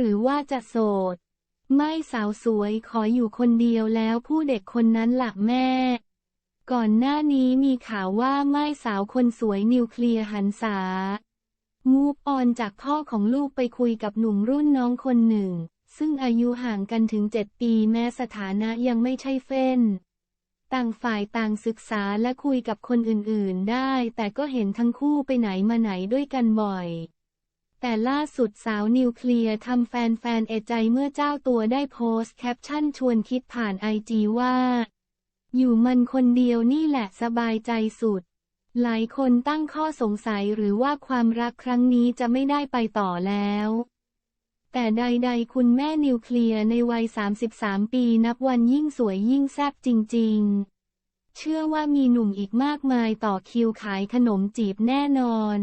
หรือว่าจะโสด ไม่สาวสวยขออยู่คนเดียวแล้วผู้เด็กคนนั้นหลักแม่ ก่อนหน้านี้มีข่าวว่าไม่สาวคนสวยนิวเคลียร์หันษา มูฟออนจากพ่อของลูกไปคุยกับหนุ่มรุ่นน้องคนหนึ่ง ซึ่งอายุห่างกันถึง7ปีแม้สถานะยังไม่ใช่เฟ้นต่างฝ่ายต่างศึกษาและคุยกับคนอื่นๆได้ แต่ก็เห็นทั้งคู่ไปไหนมาไหนด้วยกันบ่อย แต่ล่าสุดสาวนิวเคลียร์ทำแฟนๆเอใจเมื่อเจ้าตัวได้โพสต์แคปชั่นชวนคิดผ่านไอจีว่า อยู่มันคนเดียวนี่แหละสบายใจสุด หลายคนตั้งข้อสงสัยหรือว่าความรักครั้งนี้จะไม่ได้ไปต่อแล้ว แต่ใดๆคุณแม่นิวเคลียร์ในวัย 33 ปีนับวันยิ่งสวยยิ่งแซ่บจริงๆ เชื่อว่ามีหนุ่มอีกมากมายต่อคิวขายขนมจีบแน่นอน